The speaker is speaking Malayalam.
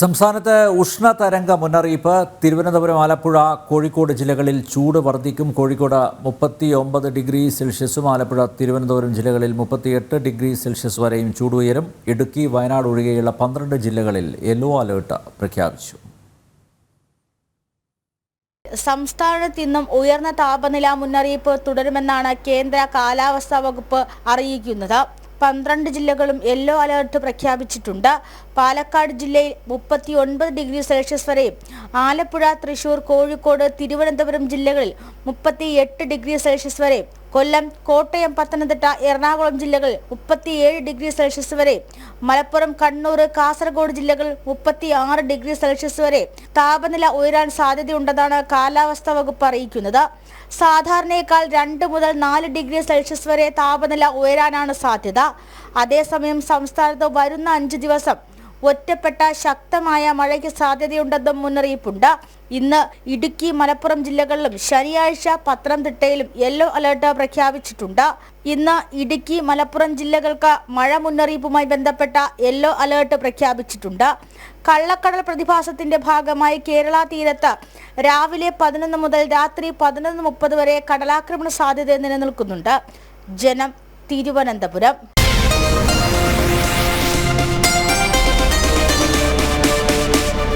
സംസ്ഥാനത്ത് ഉഷ്ണതരംഗ മുന്നറിയിപ്പ്. തിരുവനന്തപുരം ആലപ്പുഴ കോഴിക്കോട് ജില്ലകളിൽ ചൂട് വർദ്ധിക്കും. കോഴിക്കോട് മുപ്പത്തി ഒമ്പത് ഡിഗ്രി സെൽഷ്യസും ആലപ്പുഴ തിരുവനന്തപുരം ജില്ലകളിൽ മുപ്പത്തിയെട്ട് ഡിഗ്രി സെൽഷ്യസ് വരെയും ചൂട് ഉയരും. ഇടുക്കി വയനാട് ഒഴികെയുള്ള പന്ത്രണ്ട് ജില്ലകളിൽ യെല്ലോ അലേർട്ട് പ്രഖ്യാപിച്ചു. സംസ്ഥാനത്ത് ഇന്നും ഉയർന്ന താപനില മുന്നറിയിപ്പ് തുടരുമെന്നാണ് കേന്ദ്ര കാലാവസ്ഥാ വകുപ്പ് അറിയിക്കുന്നത്. പന്ത്രണ്ട് ജില്ലകളും യെല്ലോ അലർട്ട് പ്രഖ്യാപിച്ചിട്ടുണ്ട്. പാലക്കാട് ജില്ലയിൽ മുപ്പത്തി ഒൻപത് ഡിഗ്രി സെൽഷ്യസ് വരെയും ആലപ്പുഴ തൃശൂർ കോഴിക്കോട് തിരുവനന്തപുരം ജില്ലകളിൽ മുപ്പത്തി എട്ട് ഡിഗ്രി സെൽഷ്യസ് വരെയും കൊല്ലം കോട്ടയം പത്തനംതിട്ട എറണാകുളം ജില്ലകളിൽ മുപ്പത്തിയേഴ് ഡിഗ്രി സെൽഷ്യസ് വരെ. മലപ്പുറം കണ്ണൂർ കാസർഗോഡ് ജില്ലകളിൽ മുപ്പത്തി ആറ് ഡിഗ്രി സെൽഷ്യസ് വരെ. താപനില ഉയരാൻ സാധ്യതയുണ്ടെന്നാണ് കാലാവസ്ഥാ വകുപ്പ് അറിയിക്കുന്നത്. സാധാരണയേക്കാൾ രണ്ട് മുതൽ നാല് ഡിഗ്രി സെൽഷ്യസ് വരെ താപനില ഉയരാനാണ് സാധ്യത. അതേസമയം സംസ്ഥാനത്ത് വരുന്ന അഞ്ച് ദിവസം ഒറ്റപ്പെട്ട ശക്തമായ മഴയ്ക്ക് സാധ്യതയുണ്ടെന്നും മുന്നറിയിപ്പുണ്ട്. ഇന്ന് ഇടുക്കി മലപ്പുറം ജില്ലകളിലും ശനിയാഴ്ച പത്തനംതിട്ടയിലും യെല്ലോ അലർട്ട് പ്രഖ്യാപിച്ചിട്ടുണ്ട്. ഇന്ന് ഇടുക്കി മലപ്പുറം ജില്ലകൾക്ക് മഴ മുന്നറിയിപ്പുമായി ബന്ധപ്പെട്ട യെല്ലോ അലർട്ട് പ്രഖ്യാപിച്ചിട്ടുണ്ട്. കള്ളക്കടൽ പ്രതിഭാസത്തിന്റെ ഭാഗമായി കേരള തീരത്ത് രാവിലെ പതിനൊന്ന് മുതൽ രാത്രി പതിനൊന്ന് മുപ്പത് വരെ കടലാക്രമണ സാധ്യത നിലനിൽക്കുന്നുണ്ട്. ജനം തിരുവനന്തപുരം.